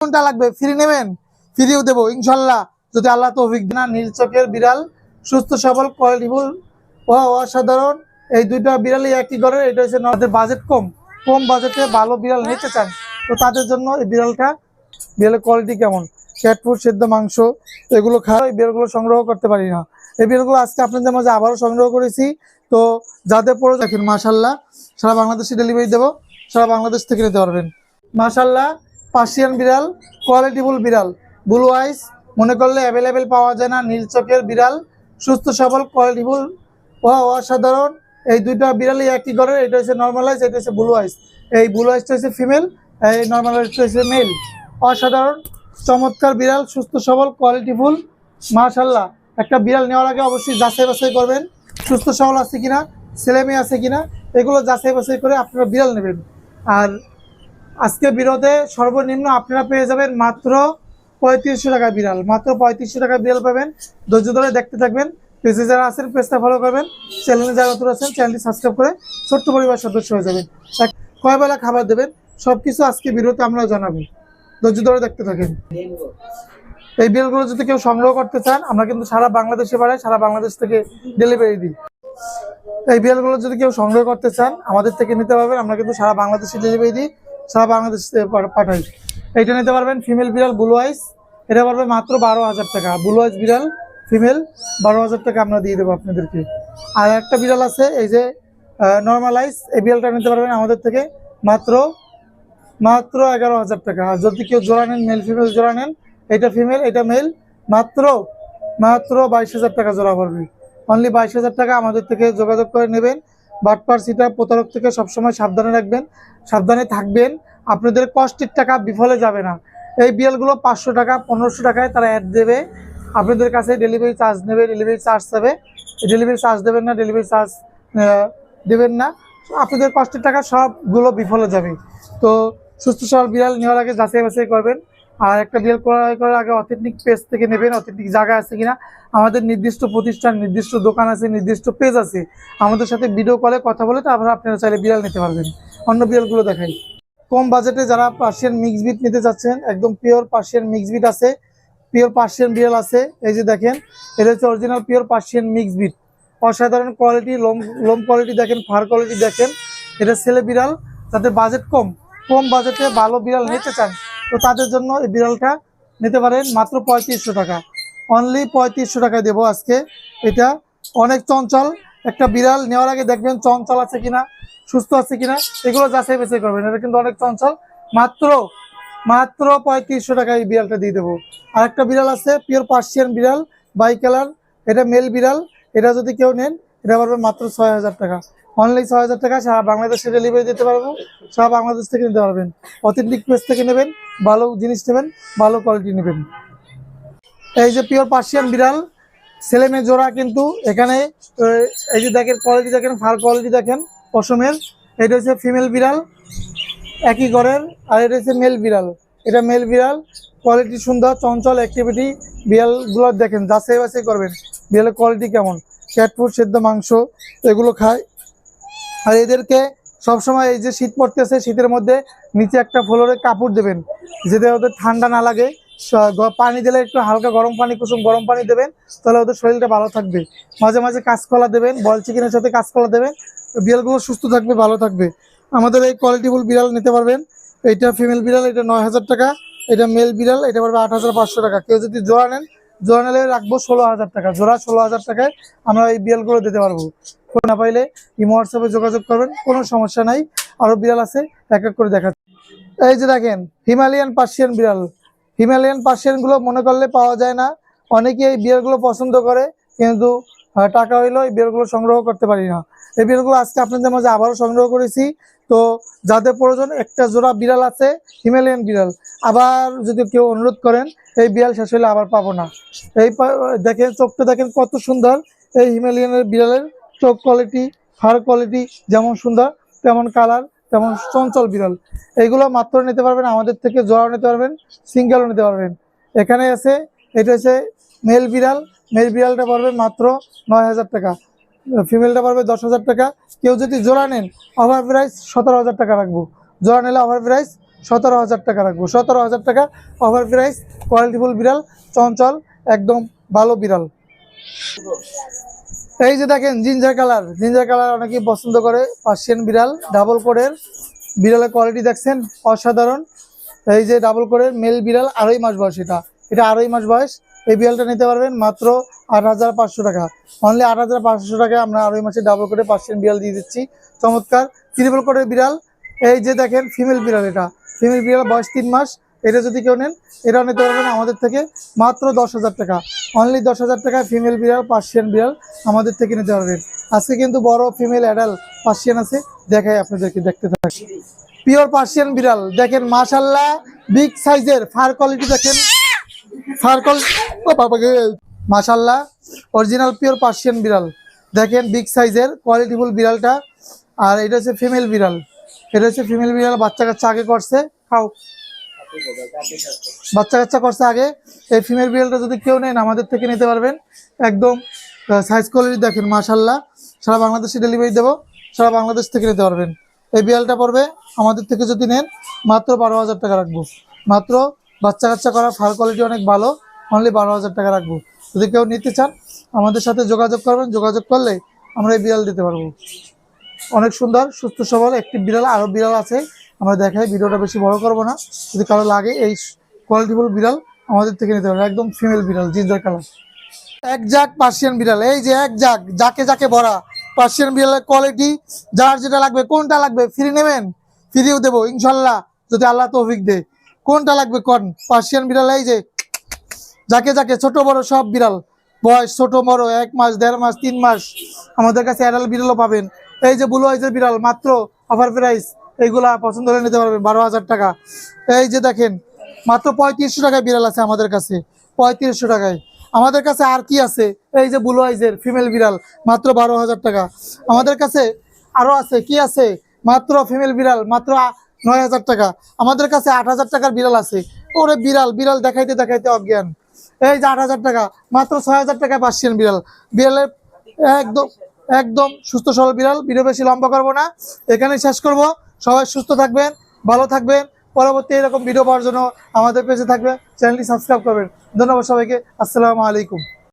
কোনটা লাগবে? ফ্রি নেবেন? ফ্রিও দেবো, ইনশাল্লাহ। যদি আল্লাহ তৌফিক দেন। না নীল চোখের বিড়াল, সুস্থ, সবল কোয়ালিটিফুল অসাধারণ। এই দুইটা বিড়ালই একই ঘরের, এটা হচ্ছে আমাদের বাজেট কম। কম বাজেটে ভালো বিড়াল নিতে চান। তো তাদের জন্য এই বিড়ালটা, বিড়ালের কোয়ালিটি কেমন? ক্যাট ফুড সেদ্ধ মাংস, এগুলো খাওয়া এই বিড়ালগুলো সংগ্রহ করতে পারি না। এই বিড়ালগুলো আজকে আপনাদের মাঝে আবারও সংগ্রহ করেছি। তো যাদের পরে দেখেন মাশাল্লাহ সারা বাংলাদেশে ডেলিভারি দেবো, সারা বাংলাদেশ থেকে নিতে পারবেন। মাশাল্লাহ পার্সিয়ান বিড়াল কোয়ালিটিফুল বিড়াল। ব্লু আইস মনে করলে অ্যাভেলেবেল পাওয়া যায় না, নীল চোখের বিড়াল। সুস্থ, সবল কোয়ালিটিফুল ও অসাধারণ। এই দুইটা বিড়ালই একই ঘরের, এটা হচ্ছে নর্মালাইজ এটা হচ্ছে ব্লু আইস এই ব্লু আইসটা হচ্ছে ফিমেল এই নর্মাল আইসটা হচ্ছে মেল অসাধারণ, চমৎকার বিড়াল, সুস্থ, সবল কোয়ালিটিফুল মাশাল্লাহ একটা বিড়াল নেওয়ার আগে অবশ্যই যাচাই বাছাই করবেন, সুস্থ, সবল আছে কিনা, ছেলে মেয়ে আছে কিনা, এগুলো যাচাই বাছাই করে আপনারা বিড়াল নেবেন। আর আজকে বিরোধে সর্বনিম্ন আপনারা পেয়ে যাবেন মাত্র পঁয়ত্রিশশো টাকা বিড়াল। মাত্র পঁয়ত্রিশশো টাকা বিড়াল পাবেন। ধৈর্য ধরে দেখতে থাকবেন। পেজে যারা আছেন, পেজটা ফলো করবেন। চ্যানেলে যারা নতুন আছেন চ্যানেলটি সাবস্ক্রাইব করে ছোট্ট পরিবার সদস্য হয়ে যাবেন। এক- কয় বেলা খাবার দেবেন? সব কিছু আজকে বিরোধে আমরা জানাব। ধৈর্য ধরে দেখতে থাকেন। এই বিলগুলো যদি কেউ সংগ্রহ করতে চান, আমরা কিন্তু সারা বাংলাদেশে বাড়াই, সারা বাংলাদেশ থেকে ডেলিভারি দিই। এই বিড়ালগুলো যদি কেউ সংগ্রহ করতে চান, আমাদের থেকে নিতে পারবেন। আমরা কিন্তু সারা বাংলাদেশে ডেলিভারি দিই। সারা বাংলাদেশ পাঠাই। এইটা নিতে পারবেন ফিমেল বিড়াল ব্লু আইস এটা পারবে মাত্র বারো হাজার টাকা। ব্লু আইস বিড়াল ফিমেল বারো হাজার টাকা আমরা দিয়ে দেবো আপনাদেরকে। আর একটা বিড়াল আছে, এই যে নর্মাল আইস এই বিড়ালটা নিতে পারবেন আমাদের থেকে মাত্র মাত্র এগারো হাজার টাকা। আর যদি কেউ জোড়া নেন মেল ফিমেল জোড়া নেন, এটা ফিমেল এটা মেল মাত্র মাত্র বাইশ হাজার টাকা জোড়া পড়বে। অনলি বাইশ হাজার টাকা আমাদের থেকে যোগাযোগ করে নেবেন। বাটপার সিটা প্রতারক থেকে সবসময় সাবধানে রাখবেন, সাবধানে থাকবেন। আপনাদের কষ্টের টাকা বিফলে যাবে না। এই বিয়ালগুলো পাঁচশো টাকা, পনেরোশো টাকায় তারা অ্যাড দেবে। আপনাদের কাছে ডেলিভারি চার্জ নেবে ডেলিভারি চার্জ দেবে। ডেলিভারি চার্জ দেবেন না ডেলিভারি চার্জ দেবেন না। আপনাদের কষ্টের টাকা সবগুলো বিফলে যাবে। তো সুস্থ সবল বিড়াল নেওয়ার আগে যাচাই বাছাই করবেন। আর একটা বিড়াল করার আগে অথেন্টিক পেজ থেকে নেবেন অথেন্টিক জায়গা আছে কিনা। আমাদের নির্দিষ্ট প্রতিষ্ঠান, নির্দিষ্ট দোকান আছে, নির্দিষ্ট পেজ আছে। আমাদের সাথে ভিডিও কলে কথা বলে তারপর আপনারা চাইলে বিড়াল নিতে পারবেন। অন্য বিড়ালগুলো দেখাই। কম বাজেটে যারা পার্সিয়ান মিক্স বিট নিতে চাচ্ছেন, একদম পিওর পার্সিয়ান মিক্স বিট আছে পিওর পার্সিয়ান বিড়াল আছে, এই যে দেখেন, এটা হচ্ছে অরিজিনাল পিওর পার্সিয়ান মিক্স বিট অসাধারণ কোয়ালিটি লোম লোম কোয়ালিটি দেখেন ফার কোয়ালিটি দেখেন, এটা ছেলে বিড়াল, তাদের বাজেট কম। কম বাজেটে ভালো বিড়াল নিতে চান, তো তাদের জন্য এই বিড়ালটা নিতে পারেন মাত্র পঁয়ত্রিশশো টাকা। অনলি পঁয়ত্রিশশো টাকায় দেবো আজকে। এটা অনেক চঞ্চল। একটা বিড়াল নেওয়ার আগে দেখবেন চঞ্চল আছে কিনা, সুস্থ আছে কিনা, এগুলো যাচাই বাছাই করবেন। এটা কিন্তু অনেক চঞ্চল। মাত্র মাত্র পঁয়ত্রিশশো টাকায় এই বিড়ালটা দিয়ে দেবো। আর একটা বিড়াল আছে পিওর পার্সিয়ান বিড়াল বাই কালার এটা মেল বিড়াল। এটা যদি কেউ নেন, এটা পারবেন মাত্র ছয় হাজার টাকা। অনলি ছয় হাজার টাকা, সারা বাংলাদেশে ডেলিভারি দিতে পারব। সারা বাংলাদেশ থেকে নিতে পারবেন। অথেন্টিক পেজ থেকে নেবেন, ভালো জিনিস নেবেন, ভালো কোয়ালিটি নেবেন। এই যে পিওর পার্সিয়ান বিড়াল, ছেলে মেয়ে জোড়া কিন্তু এখানে এই যে দেখেন কোয়ালিটি দেখেন, ফার কোয়ালিটি দেখেন, পশমের, এটা হচ্ছে ফিমেল বিড়াল, একই ঘরের, আর এটা হচ্ছে মেল বিড়াল। এটা মেল বিড়াল কোয়ালিটি সুন্দর, চঞ্চল অ্যাক্টিভিটি বিড়ালগুলো দেখেন, যাচাই বাছাই করবেন, বিড়ালের কোয়ালিটি কেমন ক্যাট ফুড সেদ্ধ মাংস, এগুলো খায়। আর এদেরকে সবসময় এই যে শীত পড়তেছে, শীতের মধ্যে নিচে একটা ফ্লোরে কাপড় দেবেন, যাতে ওদের ঠান্ডা না লাগে। পানি দিলে একটু হালকা গরম পানি, কুসুম গরম পানি দেবেন, তাহলে ওদের শরীরটা ভালো থাকবে। মাঝে মাঝে কাঁচকলা দেবেন, বল চিকেনের সাথে কাঁচকলা দেবেন, বিড়ালগুলো সুস্থ থাকবে, ভালো থাকবে। আমাদের এই কোয়ালিটিফুল বিড়াল নিতে পারবেন, এটা ফিমেল বিড়াল, এটা নয় হাজার টাকা, এটা মেল বিড়াল, এটা পারবে আট হাজার পাঁচশো টাকা। কেউ যদি জোড়া নেন, জোড়া নিলে রাখব ষোলো হাজার টাকা, জোড়া ষোলো হাজার টাকায় আমরা এই বিড়ালগুলো দিতে পারব। ফোন না পাইলে ইমো হোয়াটসঅ্যাপে যোগাযোগ করবেন, কোনো সমস্যা নাই আরও বিড়াল আছে, এক এক করে দেখাচ্ছি। এই যে দেখেন, হিমালয়ান পার্সিয়ান বিড়াল। হিমালয়ান পার্সিয়ানগুলো মনে করলে পাওয়া যায় না। অনেকে এই বিড়ালগুলো পছন্দ করে, কিন্তু টাকা হইলেও এই বিড়ালগুলো সংগ্রহ করতে পারি না। এই বিড়ালগুলো আজকে আপনাদের মাঝে আবারও সংগ্রহ করেছি। তো যাদের প্রয়োজন, একটা জোড়া বিড়াল আছে, হিমালয়ান বিড়াল। আবার যদি কেউ অনুরোধ করেন, এই বিড়াল শেষ হলে আবার পাবো না। এই দেখেন, চোখটা দেখেন কত সুন্দর। এই হিমালয়ানের বিড়ালের চোখ কোয়ালিটি হার কোয়ালিটি যেমন সুন্দর, তেমন কালার তেমন চঞ্চল বিড়াল। এইগুলো মাত্র নিতে পারবেন, আমাদের থেকে জোড়াও নিতে পারবেন, সিঙ্গেলও নিতে পারবেন। এখানে আছে, এটা হচ্ছে মেল বিড়াল। মেল বিড়ালটা পারবে মাত্র নয় হাজার টাকা। ফিমেলটা পারবে দশ হাজার টাকা। কেউ যদি জোড়া নেন ওভার প্রাইস সতেরো হাজার টাকা রাখব। জোড়া নিলে ওভার প্রাইস সতেরো হাজার টাকা রাখব। সতেরো হাজার টাকা অফার প্রাইস কোয়ালিটিফুল বিড়াল, চঞ্চল, একদম ভালো বিড়াল। এই যে দেখেন জিঞ্জার কালার জিঞ্জার কালার অনেকেই পছন্দ করে। পার্সিয়ান বিড়াল ডাবল কোডের বিড়ালের কোয়ালিটি দেখছেন, অসাধারণ। এই যে ডাবল কোডের মেল বিড়াল, আড়াই মাস বয়স এটা। এটা আড়াই মাস বয়স। এই বিড়ালটা নিতে পারবেন মাত্র আট হাজার পাঁচশো টাকা। অনলি আট হাজার পাঁচশো টাকায় আমরা আড়াই মাসে ডাবল কোডে পার্সিয়ান বিড়াল দিয়ে দিচ্ছি। চমৎকার। ত্রিপল কোডের বিড়াল। এই যে দেখেন ফিমেল বিড়াল এটা। ফিমেল বিড়াল বয়স তিন মাস। এটা যদি কেউ নেন, এটা নিতে পারবেন আমাদের থেকে। মাত্র দশ হাজার টাকা। অনলি দশ হাজার টাকায় ফিমেল বিড়াল পার্সিয়ান বিড়াল আমাদের থেকে নিতে পারবেন আজকে কিন্তু বড় ফিমেল অ্যাডাল পার্সিয়ান আছে। দেখাই আপনাদেরকে, দেখতে থাকি পিওর পার্সিয়ান বিড়াল, দেখেন মাশাল্লাহ বিগ সাইজের ফার কোয়ালিটি দেখেন। ফার কোয়ালিটি মাশাল্লাহ অরিজিনাল পিওর পার্সিয়ান বিড়াল। দেখেন বিগ সাইজের কোয়ালিটিফুল বিড়ালটা। আর এটা হচ্ছে ফিমেল বিড়াল। এটা হচ্ছে ফিমেল বিড়াল, বাচ্চা কাচ্চা আগে করছে। খাও। বাচ্চা কাচ্চা করছে আগে। এই ফিমেল বিড়ালটা যদি কেউ নেন আমাদের থেকে নিতে পারবেন। একদম সাইজ কোয়ালিটি দেখেন মাশাল্লাহ সারা বাংলাদেশে ডেলিভারি দেবো, সারা বাংলাদেশ থেকে নিতে পারবেন। এই বিড়ালটা পড়বে, আমাদের থেকে যদি নেন, মাত্র বারো হাজার টাকা রাখব। মাত্র বাচ্চা কাচ্চা করা ফার কোয়ালিটি অনেক ভালো অনলি বারো হাজার টাকা রাখব। যদি কেউ নিতে চান, আমাদের সাথে যোগাযোগ করবেন। যোগাযোগ করলে আমরা এই বিড়াল দিতে পারব। অনেক সুন্দর, সুস্থ, সবল, একটি বিড়াল আরও বিড়াল আছে। আমরা দেখাই, ভিডিওটা বেশি বড় করব না। যদি কারও লাগে, এই কোয়ালিটিফুল বিড়াল আমাদের থেকে নিতে পারবে। একদম ফিমেল বিড়াল জিঞ্জার কালার এক জাক পার্সিয়ান বিড়াল, এই যে এক জাক, যাকে যাকে ভরা। পার্সিয়ান বিড়ালের কোয়ালিটি যার যেটা লাগবে, কোনটা লাগবে ফ্রি নেবেন? ফ্রিও দেবো, ইনশাল্লাহ, যদি আল্লাহ তৌফিক দে কোনটা লাগবে কোন? পার্সিয়ান বিড়াল, এই যে, যাকে যাকে, ছোট, বড়, সব বিড়াল। বয়স ছোট, বড়, এক মাস, দেড় মাস, তিন মাস। আমাদের কাছে অ্যাডাল বিড়ালও পাবেন। এই যে ব্লু বিড়াল, মাত্র অফার প্রাইস এইগুলা পছন্দ হলে নিতে পারবেন, বারো হাজার টাকা। এই যে দেখেন, মাত্র পঁয়ত্রিশশো টাকায় বিড়াল আছে আমাদের কাছে, পঁয়ত্রিশশো টাকায়। আমাদের কাছে আর কি আছে? এই যে ব্লু আইজের ফিমেল বিড়াল, মাত্র বারো হাজার টাকা। আমাদের কাছে আরও আছে, কি আছে? মাত্র ফিমেল বিড়াল, মাত্র নয় হাজার টাকা। আমাদের কাছে আট হাজার টাকার বিড়াল আছে। ওরে বিড়াল বিড়াল দেখাইতে দেখাইতে অজ্ঞান। এই যে আট হাজার টাকা, মাত্র ছয় হাজার টাকায় পাচ্ছেন বিড়াল। বিড়ালের একদম একদম সুস্থ সবল বিড়াল ভিডিও বেশি লম্বা করব না। এখানে শেষ করব। সবাই সুস্থ থাকবেন, ভালো থাকবেন। পরবর্তী এরকম ভিডিও পাওয়ার জন্য আমাদের পেজে থাকবেন চ্যানেলটি সাবস্ক্রাইব করবেন। ধন্যবাদ সবাইকে, আসসালামু আলাইকুম।